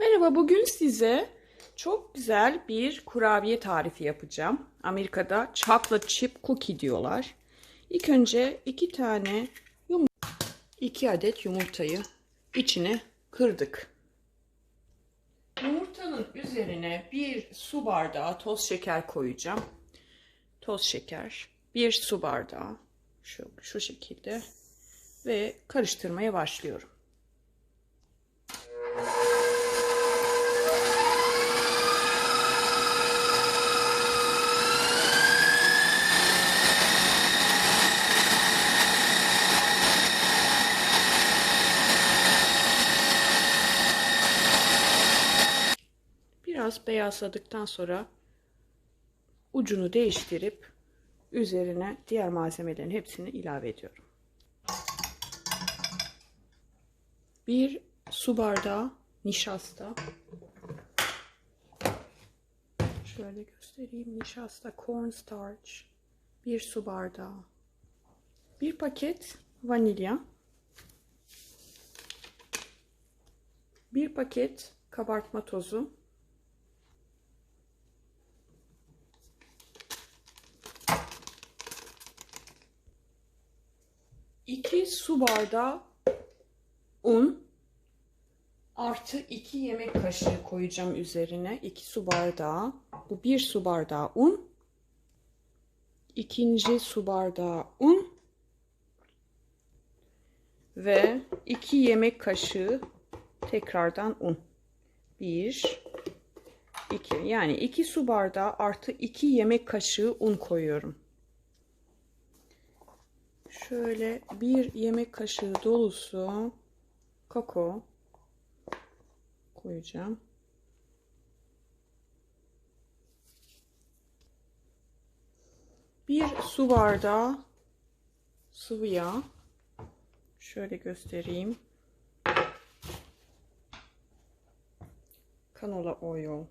Merhaba, bugün size çok güzel bir kurabiye tarifi yapacağım. Amerika'da chocolate chip cookie diyorlar. İlk önce iki tane yum iki adet yumurtayı içine kırdık. Yumurtanın üzerine bir su bardağı toz şeker koyacağım. Toz şeker, bir su bardağı şu, şu şekilde ve karıştırmaya başlıyorum. Biraz beyazladıktan sonra ucunu değiştirip üzerine diğer malzemelerin hepsini ilave ediyorum. Bir su bardağı nişasta. Şöyle göstereyim. Nişasta, cornstarch. Bir su bardağı. Bir paket vanilya. Bir paket kabartma tozu. İki su bardağı un artı 2 yemek kaşığı koyacağım üzerine. 2 su bardağı. Bu 1 su bardağı un. ikinci su bardağı un. Ve 2 yemek kaşığı tekrardan un. 1 2 yani 2 su bardağı artı 2 yemek kaşığı un koyuyorum. Şöyle bir yemek kaşığı dolusu kakao koyacağım. Bir su bardağı sıvı yağ. Şöyle göstereyim. Kanola oil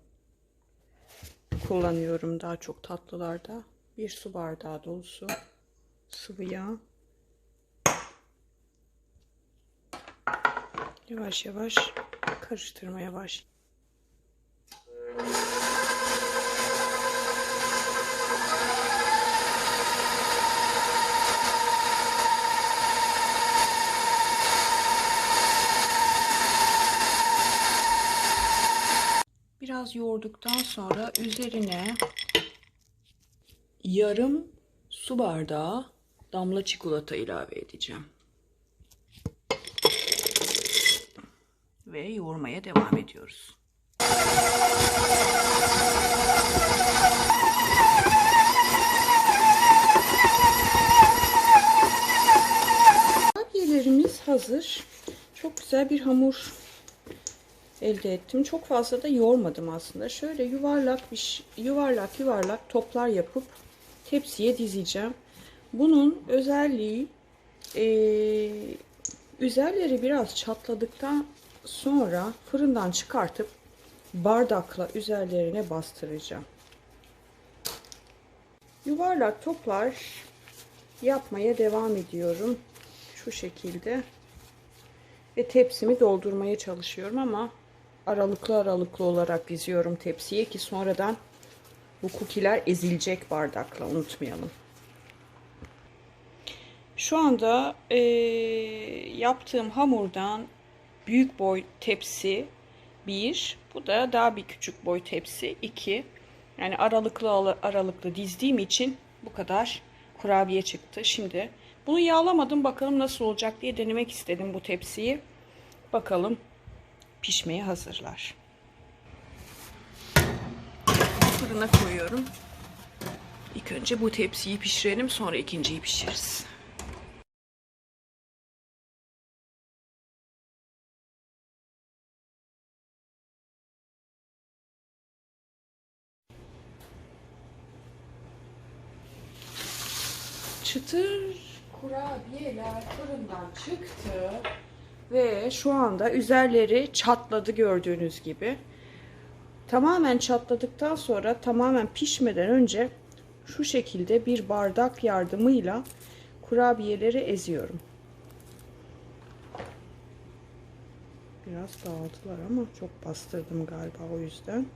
kullanıyorum daha çok tatlılarda. Bir su bardağı dolusu sıvı yağ. Yavaş yavaş karıştırmaya baş. Biraz yoğurduktan sonra üzerine yarım su bardağı damla çikolata ilave edeceğim. Ve yoğurmaya devam ediyoruz. Kurabiyelerimiz hazır. Çok güzel bir hamur elde ettim. Çok fazla da yoğurmadım aslında. Şöyle yuvarlak bir yuvarlak yuvarlak toplar yapıp tepsiye dizeceğim. Bunun özelliği e, üzerleri biraz çatladıktan sonra fırından çıkartıp bardakla üzerlerine bastıracağım. Yuvarlak toplar yapmaya devam ediyorum. Şu şekilde. Ve tepsimi doldurmaya çalışıyorum ama aralıklı aralıklı olarak diziyorum tepsiye ki sonradan bu kukiler ezilecek bardakla unutmayalım. Şu anda e, yaptığım hamurdan büyük boy tepsi 1. Bu da daha bir küçük boy tepsi 2. Yani aralıklı aralıklı dizdiğim için bu kadar kurabiye çıktı. Şimdi bunu yağlamadım bakalım nasıl olacak diye denemek istedim bu tepsiyi. Bakalım pişmeye hazırlar. Fırına koyuyorum. İlk önce bu tepsiyi pişirelim sonra ikinciyi pişiririz. Çıtır kurabiyeler fırından çıktı ve şu anda üzerleri çatladı gördüğünüz gibi. Tamamen çatladıktan sonra tamamen pişmeden önce şu şekilde bir bardak yardımıyla kurabiyeleri eziyorum. Biraz dağıldılar ama çok bastırdım galiba o yüzden.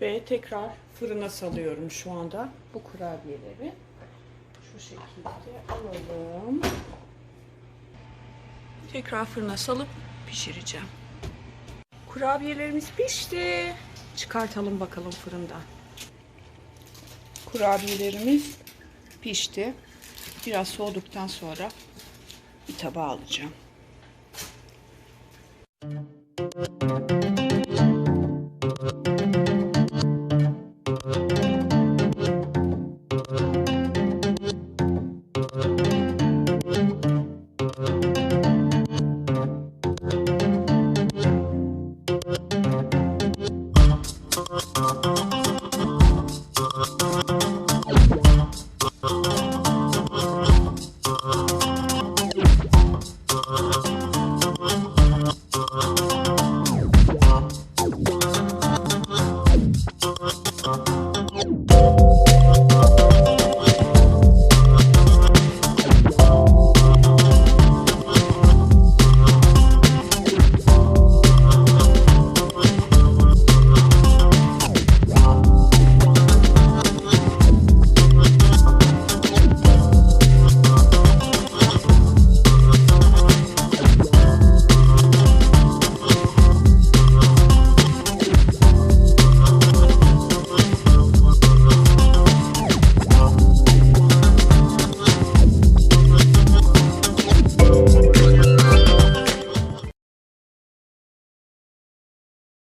Ve tekrar fırına salıyorum şu anda bu kurabiyeleri. Şu şekilde alalım. Tekrar fırına salıp pişireceğim. Kurabiyelerimiz pişti. Çıkartalım bakalım fırından. Kurabiyelerimiz pişti. Biraz soğuduktan sonra bir tabağa alacağım.